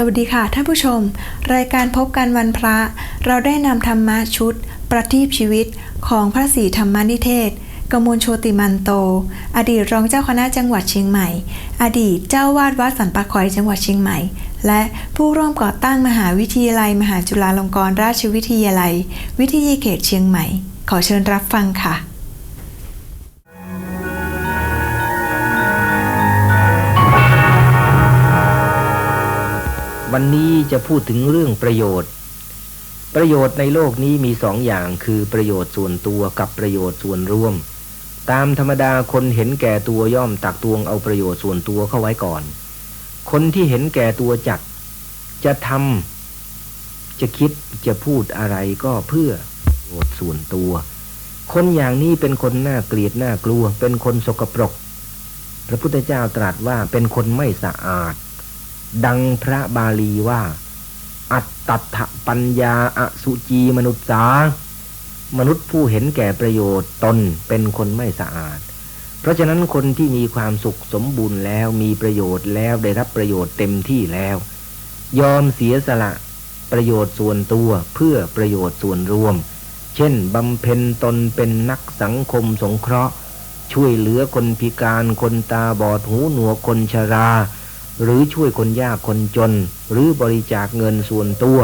สวัสดีค่ะท่านผู้ชม รายการพบกันวันพระ เราได้นำธรรมะชุด ประทีปชีวิตของพระศรีธรรมนิเทศ กมลโชติมันโต อดีตรองเจ้าคณะจังหวัดเชียงใหม่ อดีตเจ้าวาดวัดสันปะคอยจังหวัดเชียงใหม่ และผู้ร่วมก่อตั้งมหาวิทยาลัย มหาจุฬาลงกรณราชวิทยาลัย วิทยาเขตเชียงใหม่ ขอเชิญรับฟังค่ะ วันนี้จะพูดถึงเรื่องประโยชน์ ประโยชน์ในโลกนี้มีสองอย่างคือประโยชน์ส่วนตัวกับประโยชน์ส่วนรวม ตามธรรมดาคนเห็นแก่ตัวย่อมตักตวงเอาประโยชน์ส่วนตัวเข้าไว้ก่อน คนที่เห็นแก่ตัวจัดจะทำจะคิดจะพูดอะไรก็เพื่อประโยชน์ส่วนตัว คนอย่างนี้เป็นคนน่าเกลียดน่ากลัว เป็นคนสกปรก พระพุทธเจ้าตรัสว่าเป็นคนไม่สะอาด ดังพระบาลีว่า อัตตถปัญญาอสุจีมนุษย์สามนุษย์ผู้เห็นแก่ประโยชน์ตนเป็นคนไม่สะอาด เพราะฉะนั้นคนที่มีความสุขสมบูรณ์แล้วมีประโยชน์แล้วได้รับประโยชน์เต็มที่แล้ว ยอมเสียสละประโยชน์ส่วนตัวเพื่อประโยชน์ส่วนรวม เช่นบำเพ็ญตนเป็นนักสังคมสงเคราะห์ ช่วยเหลือคนพิการคนตาบอดหูหนวกคนชรา หรือช่วยคนยากคนจน หรือบริจาคเงินส่วนตัว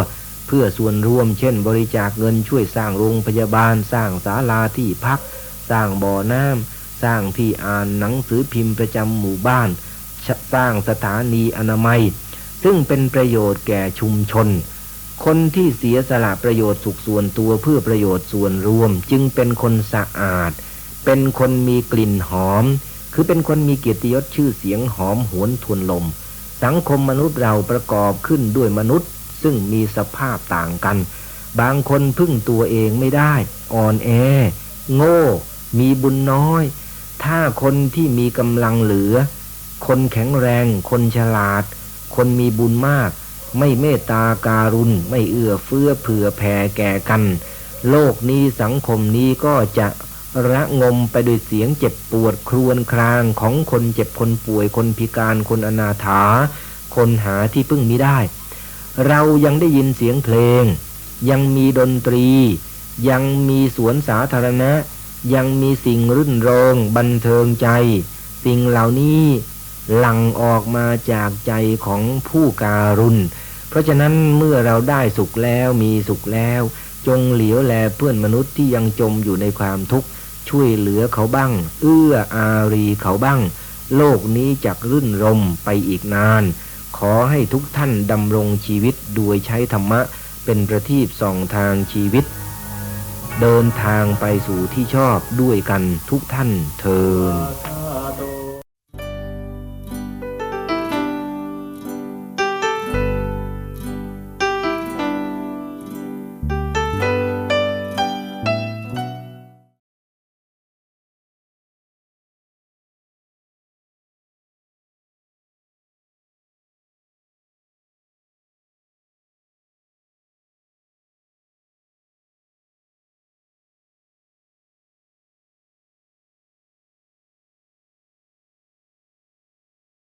เพื่อส่วนรวม เช่น บริจาคเงินช่วยสร้างโรงพยาบาล สร้างศาลาที่พัก สร้างบ่อน้ำสร้างที่อ่านหนังสือพิมพ์ประจำหมู่บ้าน สร้างสถานีอนามัย ซึ่งเป็นประโยชน์แก่ชุมชน คนที่เสียสละประโยชน์สุขส่วนตัวเพื่อประโยชน์ส่วนรวม จึงเป็นคนสะอาด เป็นคนมีกลิ่นหอม คือเป็นคนมีเกียรติยศชื่อเสียงหอมหวนทวนลม สังคมมนุษย์เราประกอบขึ้นด้วยมนุษย์ ซึ่งมีสภาพต่างกัน บางคนพึ่งตัวเองไม่ได้ อ่อนแอ โง่ มีบุญน้อย ถ้าคนที่มีกำลังเหลือ คนแข็งแรง คนฉลาด คนมีบุญมาก ไม่เมตตาการุณ ไม่เอื้อเฟื้อเผื่อแผ่แก่กัน โลกนี้สังคมนี้ก็จะ ระงมไปด้วยเสียงเจ็บปวดครวญครางของคนเจ็บคนป่วยคนพิการคนอนาถา คนหาที่พึ่งมิได้ เรายังได้ยินเสียงเพลง ยังมีดนตรี ยังมีสวนสาธารณะ ยังมีสิ่งรื่นเริงบันเทิงใจ สิ่งเหล่านี้หลั่งออกมาจากใจของผู้การุณ เพราะฉะนั้นเมื่อเราได้สุขแล้วมีสุขแล้ว จงเหลียวแลเพื่อนมนุษย์ที่ยังจมอยู่ในความทุกข์ ช่วยเหลือเขาบ้าง เอื้ออารีเขาบ้าง โลกนี้จักรื่นรมไปอีกนาน ขอให้ทุกท่านดำรงชีวิตโดยใช้ธรรมะ เป็นประทีปส่องทางชีวิต เดินทางไปสู่ที่ชอบด้วยกันทุกท่านเทิน